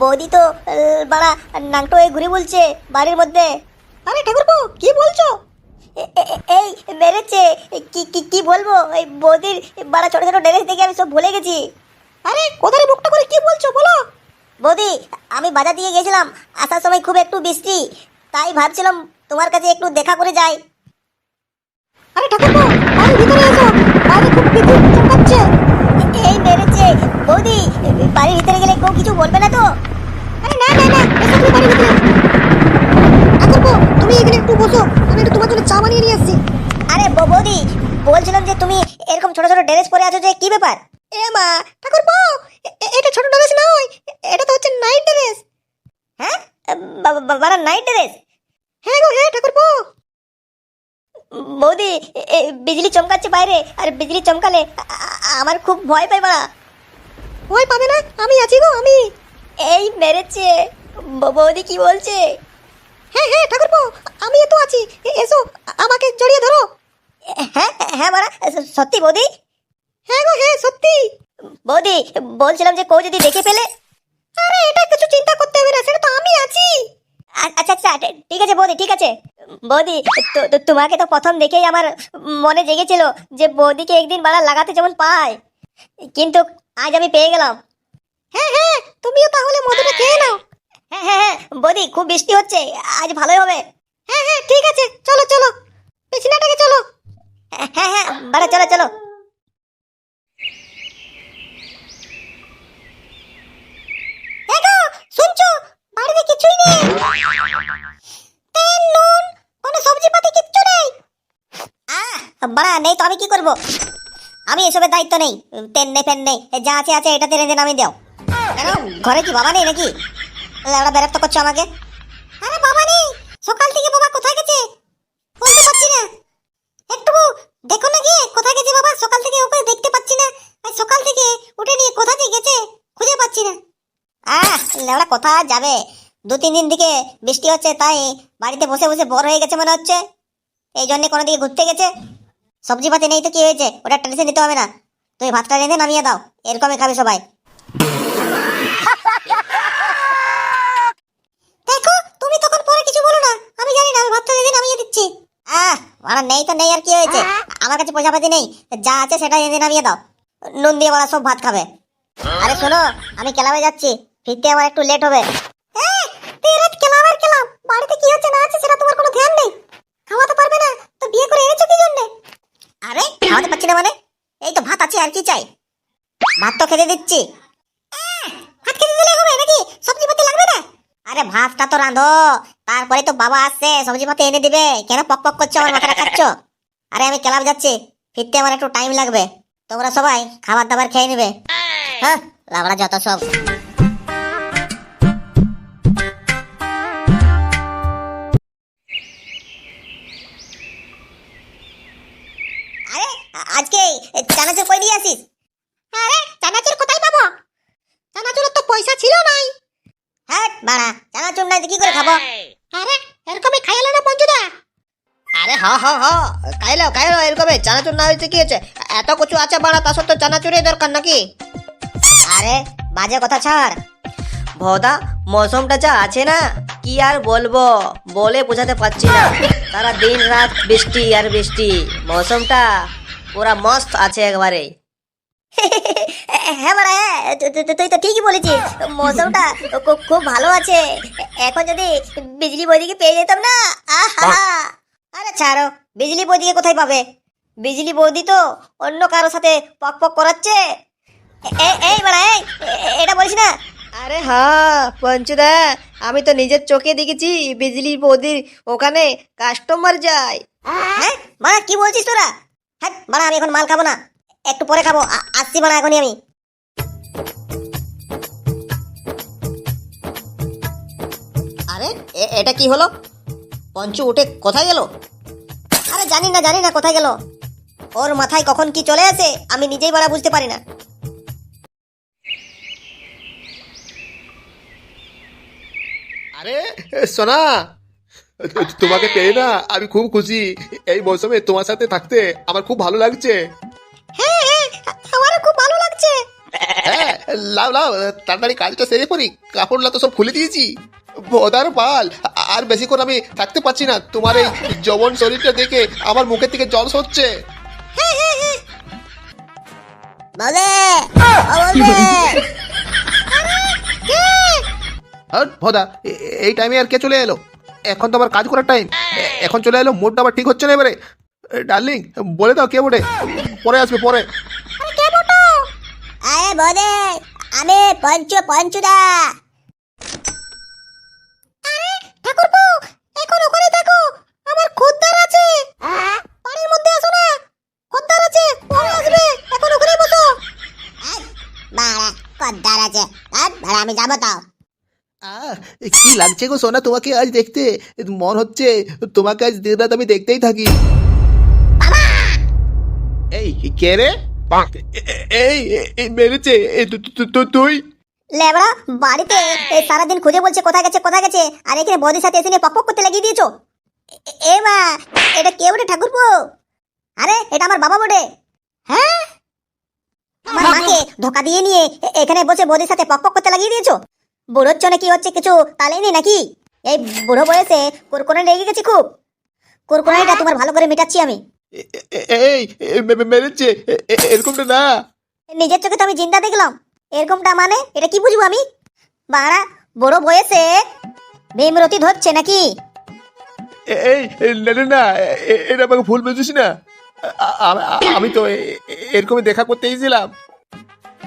বৌদি তো বাড়া নাংটো হয়ে ঘুরে বলছে বাড়ির মধ্যে। আরে ঠাকুরপো কি বলছো? এই মেরেছে। কি কি কি বলব? এই বৌদির বাড়া ছোট ছোট ড্রেস দেখে আমি সব ভুলে গেছি। আরে কোথায় মুখটা করে কি বলছো বলো? বৌদি আমি বাজার দিয়ে গেছিলাম আসার সময় খুব একটু বৃষ্টি। তাই ভাবছিলাম তোমার কাছে একটু দেখা করে যাই। আরে ঠাকুরপো বাড়ির ভিতরে এসো। বাইরে খুব বিদ্যুৎ চমকাচ্ছে। বৌদি বাড়ির ভিতরে গেলে কেউ কিছু বলবে না তো? আরে না না না এসো তুমি বাড়ির ভিতরে। ঠাকুরপো তুমি এখানে একটু বসো আমি একটু তোমার জন্য চা বানিয়ে নিয়ে আসছি। আরে বৌদি বলছিলাম যে তুমি এরকম ছোট ছোট ড্রেস পরে আছো যে কি ব্যাপার? এ মা ঠাকুরপো এ- এ- এটা ছোট ড্রেস নয় এটা তো হচ্ছে নাইট ড্রেস। হ্যাঁ? বা- বা- নাইট ড্রেস? হ্যাঁ গো হ্যাঁ ঠাকুরপো বৌদি এ- এ, বিজলি চমকাচ্ছে বাইরে আর বিজলি চমকালে আমার খুব ভয় পাই মা ভয় পাবে না? আমি আছি গো আমি। এই মেরেছে। বৌদি কি বলছে? হ্যাঁ হ্যাঁ ঠাকুরপো আমি তো আছি। এসো আমাকে জড়িয়ে ধরো। হ্যাঁ হ্যাঁ মারা সত্যি বৌদি? হ্যাঁ গো হ্যাঁ সত্যি। বৌদি বলছিলাম যে কেউ যদি দেখে ফেলে। আরে এটা কিছু চিন্তা করতে হবে না সেটা তো আমি আছি। আচ্ছা আচ্ছা ঠিক আছে বৌদি ঠিক আছে। বৌদি তোমাকে তো প্রথম দেখেই আমার মনে জেগেছিল যে বৌদিকে একদিন বাড়া লাগাতে যেমন পায়। কিন্তু আজ আমি পেয়ে গেলাম। হ্যাঁ হ্যাঁ তুমিও তাহলে মধুটা খেয়ে নাও। হ্যাঁ হ্যাঁ হ্যাঁ বৌদি, খুব বৃষ্টি হচ্ছে, আজ ভালোই হবে। হ্যাঁ হ্যাঁ ঠিক আছে, চলো চলো পেছনাটাকে চলো। হ্যাঁ হ্যাঁ হ্যাঁ বাড়া, চলো চলো। বাড়া, নেই তো আমি কি করব? আমি এসবের দায়িত্ব নেই। তেল নেই ফেন নেই যা আছে আছে এটাতে রেঁধে নামিয়ে দাও। কেন? ঘরে কি বাবা নেই নাকি? ওরা বিরক্ত করছ আমাকে? আরে বাবা নেই! সকাল থেকে বাবা কোথায় গেছে? বলতে পারছি না। একটু দেখো না গিয়ে, কোথায় গেছে বাবা? সকাল থেকে ওকে দেখতে পাচ্ছি না। আর সকাল থেকে উঠে নিয়ে কোথা গেছে? খুঁজে পাচ্ছি না। আহ লেওড়া কোথা যাবে? দু, তিন দিন থেকে বৃষ্টি হচ্ছে, তাই বাড়িতে বসে বসে বড় হয়ে গেছে মনে হচ্ছে। এই জন্য কোনো দিকে ঘুরতে গেছে। সবজি পাতি নেই তো কি হয়েছে? ওটা টেনশন নিতে হবে না। তুই ভাতটা রেঁধে নামিয়ে দাও, এরকমই খাবে সবাই। দেখো, তুমি তখন পরে কিছু বলো না। আমি জানি না, আমি ভাতটা রেঁধে নামিয়ে দিচ্ছি। আহ, আমার নেই তো, নেই আর কি হয়েছে? আমার কাছে পয়সা পাতি নেই যা আছে সেটা রেঁধে নামিয়ে দাও। নুন দিয়ে ওরা সব ভাত খাবে। আরে শোনো, আমি ক্লাবে যাচ্ছি, ফিরতে আমার একটু লেট হবে। ক্লাব আর ক্লাব? বাড়িতে কি হচ্ছে, না আছে সেটা তোমার কোনো ধ্যান নেই খাওয়াতে পারবে না তো বিয়ে করে এনেছো কি জন্য আরে পারছি না মানে? এই তো ভাত আছে আর কি চাই? ভাত তো খেতে দিচ্ছি। ভাত খেতে দিলে হবে নাকি? সবজি পাতি লাগবে না? আরে ভাতটা তো রাঁধো তারপরে তো বাবা আসছে সবজি পাতি এনে দিবে। কেন পক পক করছ আমার মাথাটা খাচ্ছ? আরে আমি ক্লাব যাচ্ছি ফিরতে আমার একটু টাইম লাগবে। তোমরা সবাই খাবার দাবার খেয়ে নেবে। হ্যাঁ লাবড়া যত সব। বাড়া চানাচুর নাই তো কি করে খাব? আরে এরকমই খাইলো না পঞ্চুদা আরে হ হ হ খাইলো খাইলো এরকম চানাচুর না হয়েছে কি হয়েছে? এত কিছু আছে বাড়া তার সত্ত্বেও চানাচুরের দরকার নাকি? আরে বাজে কথা ছাড়। ভোদা মৌসুমটা যা আছে না কি আর বলব বলে বোঝাতে পারছি না। সারা দিন রাত বৃষ্টি আর বৃষ্টি মৌসুমটা পুরা মস্ত আছে একবারে। হ্যাঁ বাড়া হ্যাঁ তুই তো ঠিকই বলেছিস। মৌসুমটা খুব ভালো আছে। এখন যদি বিজলি বৌদিকে পেয়ে যেতাম না আহা আরে ছাড়ো বিজলি বৌদিকে কোথায় পাবে? বিজলি বৌদি তো অন্য কারোর সাথে পক পক করাচ্ছে। এই বাড়া এই এ- এটা বলিস না? আরে হ্যাঁ পঞ্চুদা আমি তো নিজের চোখে দেখেছি বিজলি বৌদির ওখানে কাস্টমার যায়। হ্যাঁ মারা কি বলছিস তোরা? হ্যাঁ মারা আমি এখন মাল খাব না। একটু পরে খাব আসছি মারা এখনই আমি। আরে এটা কি হলো? পঞ্চু উঠে কোথায় গেল? আরে, জানি না জানি না কোথায় গেল। ওর মাথায় কখন কি চলে আসে, আমি নিজেই বাড়া বুঝতে পারি না। আরে, সোনা, তোমাকে পেয়ে না, আমি খুব খুশি। এই মৌসুমে তোমার সাথে থাকতে আমার খুব ভালো লাগছে। লাও লাও তাড়াতাড়ি কাজটা সেরে পড়ি। কাপড়লা তো সব খুলে দিয়েছি। বদার পাল আর বেশিক্ষণ আমি থাকতে পারছি না। তোমার এই যবন শরীরটা দেখে আমার মুখের থেকে জল সরছে। ভদা এই টাইমে আর কে চলে এলো? এখন তো আবার কাজ করার টাইম এখন চলে এলো মুডটা আবার ঠিক হচ্ছে না এবারে। ডার্লিং বলে দাও কে বটে। পরে আসবে পরে। আরে বলে আমি পঞ্চ পঞ্চুদা। আরে ঠাকুরপো এখন ওখানে থাকো আমার খদ্দার আছে। বাড়ির মধ্যে আসো না খদ্দার আছে পরে আসবে এখন ওখানে বসো। বাড়া খদ্দার আছে আর আমি যাব তাও আহ, কি লাগছে গো সোনা তোমাকে আজ দেখতে? মন হচ্ছে তোমাকে আজ দিন রাত আমি দেখতেই থাকি। এই কে রে? এই এই মেরেছে এ, তু- তু- তু- তুই। লেবড়া বাড়িতে এই সারাদিন খুঁজে বলছে কোথায় গেছে কোথায় গেছে আর এখানে বৌদির সাথে এসে নিয়ে পক পক করতে লাগিয়ে দিয়েছ। এ- মা এটা কে ওঠে ঠাকুরপো? আরে এটা আমার বাবা বটে। হ্যাঁ? আমার মাকে ধোকা দিয়ে নিয়ে এখানে বসে বৌদির সাথে পক পক করতে লাগিয়ে দিয়েছ? বুড়োর চনে কি হচ্ছে কিছু নেই নাকি? এই বুড়ো বয়সে কুরকুরে লেগে গেছি খুব। কুরকুরানিটা তোমার ভালো করে মেটাচ্ছি আমি। এই মেরেছে। এরকমটা না। নিজের চোখে তো আমি জিন্দা দেখলাম। এরকমটা মানে? এটা কি বুঝব আমি? বাড়া বড় বয়সে ভীমরতি ধরছে নাকি? এই না না না এটা আমাকে ভুল বুঝিস না। আমি তো এরকমই দেখা করতে এসেছিলাম।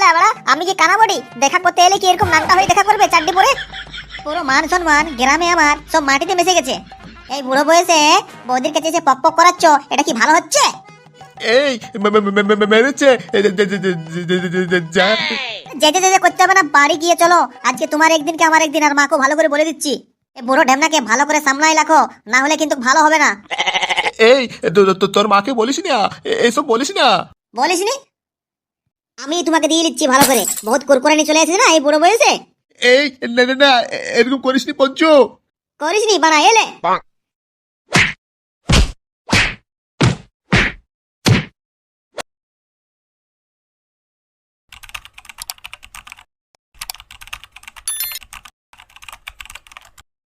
লাবড়া আমি কি কানাবড়ি? দেখা করতে এলে কি এরকম নামটা হয়ে দেখা করবে চারটি পরে পুরো মান সম্মান গ্রামে আমার সব মাটিতে মিশে গেছে। এই বুড়ো বয়সে বৌদির কাছে এসে পক পক করাচ্ছ এটা কি ভালো হচ্ছে? এই মেরেছে। যেতে যেতে করতে হবে না বাড়ি গিয়ে চলো। আজকে তোমার একদিনকে আমার একদিন আর মাকে ভালো করে বলে দিচ্ছি। এই বুড়ো ঢেমনাকে ভালো করে সামলাই রাখো না হলে কিন্তু ভালো হবে না। এই তোর মাকে বলিস না? এইসব বলিস না? বলিস নি? আমি তোমাকে দিয়ে দিচ্ছি ভালো করে। বহুত কুরকুরানি চলে এসেছে না এই বুড়ো বয়সে? এই না না এরকম করিস নি পঞ্চু। করিস নি বানা এলে